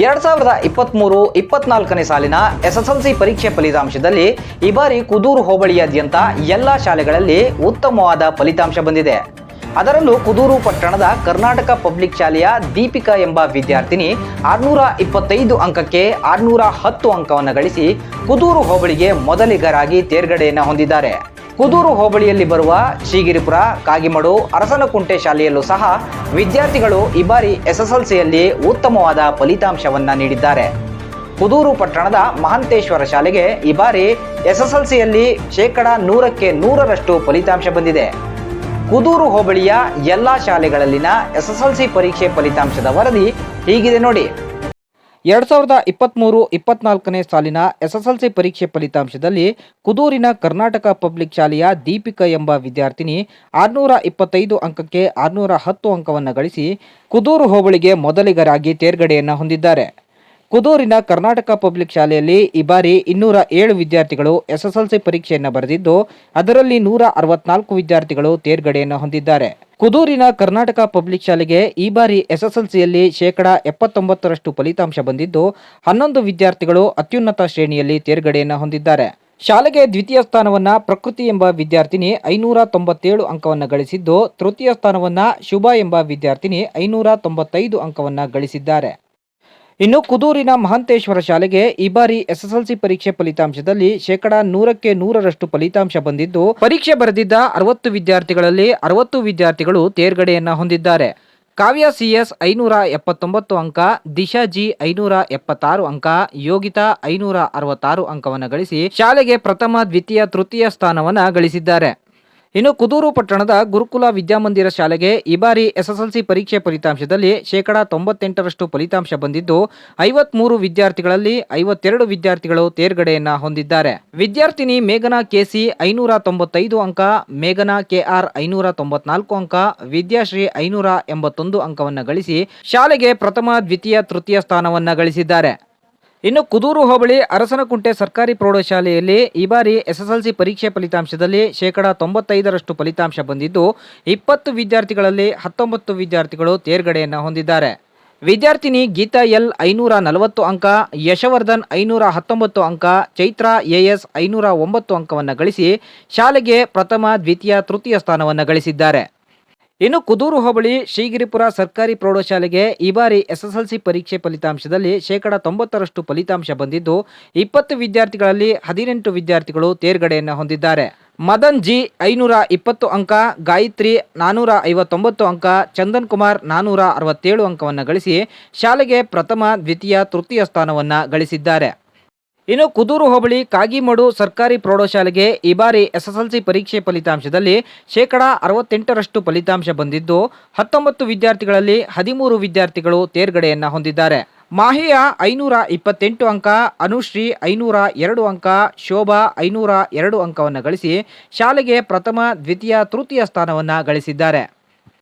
ಎರಡ್ ಸಾವಿರದ ಇಪ್ಪತ್ತ್ಮೂರು ಇಪ್ಪತ್ನಾಲ್ಕನೇ ಸಾಲಿನ ಎಸ್ಎಸ್ಎಲ್ಸಿ ಪರೀಕ್ಷೆ ಫಲಿತಾಂಶದಲ್ಲಿ ಈ ಬಾರಿ ಕುದೂರು ಹೋಬಳಿಯಾದ್ಯಂತ ಎಲ್ಲ ಶಾಲೆಗಳಲ್ಲಿ ಉತ್ತಮವಾದ ಫಲಿತಾಂಶ ಬಂದಿದೆ. ಅದರಲ್ಲೂ ಕುದೂರು ಪಟ್ಟಣದ ಕರ್ನಾಟಕ ಪಬ್ಲಿಕ್ ಶಾಲೆಯ ದೀಪಿಕಾ ಎಂಬ ವಿದ್ಯಾರ್ಥಿನಿ ಆರ್ನೂರ ಇಪ್ಪತ್ತೈದು ಅಂಕಕ್ಕೆ ಆರ್ನೂರ ಹತ್ತು ಅಂಕವನ್ನು ಗಳಿಸಿ ಕುದೂರು ಹೋಬಳಿಗೆ ಮೊದಲಿಗರಾಗಿ ತೇರ್ಗಡೆಯನ್ನು ಹೊಂದಿದ್ದಾರೆ. ಕುದೂರು ಹೋಬಳಿಯಲ್ಲಿ ಬರುವ ಶ್ರೀಗಿರಿಪುರ, ಕಾಗಿಮಡು, ಅರಸನಕುಂಟೆ ಶಾಲೆಯಲ್ಲೂ ಸಹ ವಿದ್ಯಾರ್ಥಿಗಳು ಈ ಬಾರಿ ಎಸ್ಎಸ್ಎಲ್ಸಿಯಲ್ಲಿ ಉತ್ತಮವಾದ ಫಲಿತಾಂಶವನ್ನ ನೀಡಿದ್ದಾರೆ. ಕುದೂರು ಪಟ್ಟಣದ ಮಹಂತೇಶ್ವರ ಶಾಲೆಗೆ ಈ ಬಾರಿ ಎಸ್ಎಸ್ಎಲ್ಸಿಯಲ್ಲಿ ಶೇಕಡ ನೂರಕ್ಕೆ ನೂರರಷ್ಟು ಫಲಿತಾಂಶ ಬಂದಿದೆ. ಕುದೂರು ಹೋಬಳಿಯ ಎಲ್ಲಾ ಶಾಲೆಗಳಲ್ಲಿನ ಎಸ್ಎಸ್ಎಲ್ಸಿ ಪರೀಕ್ಷೆ ಫಲಿತಾಂಶದ ವರದಿ ಹೀಗಿದೆ ನೋಡಿ. ಎರಡ್ ಸಾವಿರದ ಇಪ್ಪತ್ತ್ಮೂರು ಇಪ್ಪತ್ನಾಲ್ಕನೇ ಸಾಲಿನ ಎಸ್ಎಸ್ಎಲ್ಸಿ ಪರೀಕ್ಷೆ ಫಲಿತಾಂಶದಲ್ಲಿ ಕುದೂರಿನ ಕರ್ನಾಟಕ ಪಬ್ಲಿಕ್ ಶಾಲೆಯ ದೀಪಿಕಾ ಎಂಬ ವಿದ್ಯಾರ್ಥಿನಿ ಆರುನೂರ ಇಪ್ಪತ್ತೈದು ಅಂಕಕ್ಕೆ ಆರುನೂರ ಹತ್ತು ಅಂಕವನ್ನು ಗಳಿಸಿ ಕುದೂರು ಹೋಬಳಿಗೆ ಮೊದಲಿಗರಾಗಿ ತೇರ್ಗಡೆಯನ್ನು ಹೊಂದಿದ್ದಾರೆ. ಕುದೂರಿನ ಕರ್ನಾಟಕ ಪಬ್ಲಿಕ್ ಶಾಲೆಯಲ್ಲಿ ಈ ಬಾರಿ ಇನ್ನೂರ ಏಳು ವಿದ್ಯಾರ್ಥಿಗಳು ಎಸ್ಎಸ್ಎಲ್ಸಿ ಪರೀಕ್ಷೆಯನ್ನು ಬರೆದಿದ್ದು, ಅದರಲ್ಲಿ ನೂರ ಅರವತ್ನಾಲ್ಕು ವಿದ್ಯಾರ್ಥಿಗಳು ತೇರ್ಗಡೆಯನ್ನು ಹೊಂದಿದ್ದಾರೆ. ಕುದೂರಿನ ಕರ್ನಾಟಕ ಪಬ್ಲಿಕ್ ಶಾಲೆಗೆ ಈ ಬಾರಿ ಎಸ್ಎಸ್ಎಲ್ಸಿಯಲ್ಲಿ ಶೇಕಡ ಎಪ್ಪತ್ತೊಂಬತ್ತರಷ್ಟು ಫಲಿತಾಂಶ ಬಂದಿದ್ದು, ಹನ್ನೊಂದು ವಿದ್ಯಾರ್ಥಿಗಳು ಅತ್ಯುನ್ನತ ಶ್ರೇಣಿಯಲ್ಲಿ ತೇರ್ಗಡೆಯನ್ನು ಹೊಂದಿದ್ದಾರೆ. ಶಾಲೆಗೆ ದ್ವಿತೀಯ ಸ್ಥಾನವನ್ನ ಪ್ರಕೃತಿ ಎಂಬ ವಿದ್ಯಾರ್ಥಿನಿ ಐನೂರ ತೊಂಬತ್ತೇಳು ಅಂಕವನ್ನು ಗಳಿಸಿದ್ದು, ತೃತೀಯ ಸ್ಥಾನವನ್ನ ಶುಭ ಎಂಬ ವಿದ್ಯಾರ್ಥಿನಿ ಐನೂರ ತೊಂಬತ್ತೈದು ಅಂಕವನ್ನು ಗಳಿಸಿದ್ದಾರೆ. ಇನ್ನು ಕುದೂರಿನ ಮಹಂತೇಶ್ವರ ಶಾಲೆಗೆ ಈ ಬಾರಿ ಎಸ್ಎಸ್ಎಲ್ಸಿ ಪರೀಕ್ಷೆ ಫಲಿತಾಂಶದಲ್ಲಿ ಶೇಕಡ ನೂರಕ್ಕೆ ನೂರರಷ್ಟು ಫಲಿತಾಂಶ ಬಂದಿದ್ದು, ಪರೀಕ್ಷೆ ಬರೆದಿದ್ದ ಅರವತ್ತು ವಿದ್ಯಾರ್ಥಿಗಳಲ್ಲಿ ಅರವತ್ತು ವಿದ್ಯಾರ್ಥಿಗಳು ತೇರ್ಗಡೆಯನ್ನ ಹೊಂದಿದ್ದಾರೆ. ಕಾವ್ಯ ಸಿಎಸ್ ಐನೂರ ಎಪ್ಪತ್ತೊಂಬತ್ತು ಅಂಕ, ದಿಶಾ ಜಿ ಐನೂರ ಎಪ್ಪತ್ತಾರು ಅಂಕ, ಯೋಗಿತಾ ಐನೂರ ಅರವತ್ತಾರು ಅಂಕವನ್ನು ಗಳಿಸಿ ಶಾಲೆಗೆ ಪ್ರಥಮ, ದ್ವಿತೀಯ, ತೃತೀಯ ಸ್ಥಾನವನ್ನು ಗಳಿಸಿದ್ದಾರೆ. ಇನ್ನು ಕುದೂರು ಪಟ್ಟಣದ ಗುರುಕುಲ ವಿದ್ಯಾಮಂದಿರ ಶಾಲೆಗೆ ಈ ಬಾರಿ ಎಸ್ಎಸ್ಎಲ್ಸಿ ಪರೀಕ್ಷೆ ಫಲಿತಾಂಶದಲ್ಲಿ ಶೇಕಡಾ ತೊಂಬತ್ತೆಂಟರಷ್ಟು ಫಲಿತಾಂಶ ಬಂದಿದ್ದು, ಐವತ್ಮೂರು ವಿದ್ಯಾರ್ಥಿಗಳಲ್ಲಿ ಐವತ್ತೆರಡು ವಿದ್ಯಾರ್ಥಿಗಳು ತೇರ್ಗಡೆಯನ್ನ ಹೊಂದಿದ್ದಾರೆ. ವಿದ್ಯಾರ್ಥಿನಿ ಮೇಘನಾ ಕೆಸಿ ಐನೂರ ತೊಂಬತ್ತೈದು ಅಂಕ, ಮೇಘನಾ ಕೆಆರ್ ಐನೂರ ತೊಂಬತ್ನಾಲ್ಕು ಅಂಕ, ವಿದ್ಯಾಶ್ರೀ ಐನೂರ ಎಂಬತ್ತೊಂದು ಅಂಕವನ್ನು ಗಳಿಸಿ ಶಾಲೆಗೆ ಪ್ರಥಮ, ದ್ವಿತೀಯ, ತೃತೀಯ ಸ್ಥಾನವನ್ನ ಗಳಿಸಿದ್ದಾರೆ. ಇನ್ನು ಕುದೂರು ಹೋಬಳಿ ಅರಸನಕುಂಟೆ ಸರ್ಕಾರಿ ಪ್ರೌಢಶಾಲೆಯಲ್ಲಿ ಈ ಬಾರಿ ಎಸ್ಎಸ್ಎಲ್ಸಿ ಪರೀಕ್ಷೆ ಫಲಿತಾಂಶದಲ್ಲಿ ಶೇಕಡಾ ತೊಂಬತ್ತೈದರಷ್ಟು ಫಲಿತಾಂಶ ಬಂದಿದ್ದು, ಇಪ್ಪತ್ತು ವಿದ್ಯಾರ್ಥಿಗಳಲ್ಲಿ ಹತ್ತೊಂಬತ್ತು ವಿದ್ಯಾರ್ಥಿಗಳು ತೇರ್ಗಡೆಯನ್ನು ಹೊಂದಿದ್ದಾರೆ. ವಿದ್ಯಾರ್ಥಿನಿ ಗೀತಾ ಎಲ್ ಐನೂರ ನಲವತ್ತು ಅಂಕ, ಯಶವರ್ಧನ್ ಐನೂರ ಹತ್ತೊಂಬತ್ತು ಅಂಕ, ಚೈತ್ರ ಎಎಸ್ ಐನೂರ ಒಂಬತ್ತು ಅಂಕವನ್ನು ಗಳಿಸಿ ಶಾಲೆಗೆ ಪ್ರಥಮ, ದ್ವಿತೀಯ, ತೃತೀಯ ಸ್ಥಾನವನ್ನು ಗಳಿಸಿದ್ದಾರೆ. ಇನ್ನು ಕುದೂರು ಹೋಬಳಿ ಶ್ರೀಗಿರಿಪುರ ಸರ್ಕಾರಿ ಪ್ರೌಢಶಾಲೆಗೆ ಈ ಬಾರಿ ಎಸ್ಎಸ್ಎಲ್ಸಿ ಪರೀಕ್ಷೆ ಫಲಿತಾಂಶದಲ್ಲಿ ಶೇಕಡ ತೊಂಬತ್ತರಷ್ಟು ಫಲಿತಾಂಶ ಬಂದಿದ್ದು, ಇಪ್ಪತ್ತು ವಿದ್ಯಾರ್ಥಿಗಳಲ್ಲಿ ಹದಿನೆಂಟು ವಿದ್ಯಾರ್ಥಿಗಳು ತೇರ್ಗಡೆಯನ್ನು ಹೊಂದಿದ್ದಾರೆ. ಮದನ್ ಜಿ ಐನೂರ ಇಪ್ಪತ್ತು ಅಂಕ, ಗಾಯತ್ರಿ ನಾನೂರ ಐವತ್ತೊಂಬತ್ತು ಅಂಕ, ಚಂದನ್ ಕುಮಾರ್ ನಾನೂರ ಅರವತ್ತೇಳು ಅಂಕವನ್ನು ಗಳಿಸಿ ಶಾಲೆಗೆ ಪ್ರಥಮ, ದ್ವಿತೀಯ, ತೃತೀಯ ಸ್ಥಾನವನ್ನು ಗಳಿಸಿದ್ದಾರೆ. ಇನ್ನು ಕುದೂರು ಹೋಬಳಿ ಕಾಗಿಮಡು ಸರ್ಕಾರಿ ಪ್ರೌಢಶಾಲೆಗೆ ಈ ಬಾರಿ ಎಸ್ಎಸ್ಎಲ್ಸಿ ಪರೀಕ್ಷೆ ಫಲಿತಾಂಶದಲ್ಲಿ ಶೇಕಡ ಅರವತ್ತೆಂಟರಷ್ಟು ಫಲಿತಾಂಶ ಬಂದಿದ್ದು, ಹತ್ತೊಂಬತ್ತು ವಿದ್ಯಾರ್ಥಿಗಳಲ್ಲಿ ಹದಿಮೂರು ವಿದ್ಯಾರ್ಥಿಗಳು ತೇರ್ಗಡೆಯನ್ನು ಹೊಂದಿದ್ದಾರೆ. ಮಾಹಿಯ ಐನೂರ ಇಪ್ಪತ್ತೆಂಟು ಅಂಕ, ಅನುಶ್ರೀ ಐನೂರ ಎರಡು ಅಂಕ, ಶೋಭಾ ಐನೂರ ಎರಡು ಅಂಕವನ್ನು ಗಳಿಸಿ ಶಾಲೆಗೆ ಪ್ರಥಮ, ದ್ವಿತೀಯ, ತೃತೀಯ ಸ್ಥಾನವನ್ನು ಗಳಿಸಿದ್ದಾರೆ.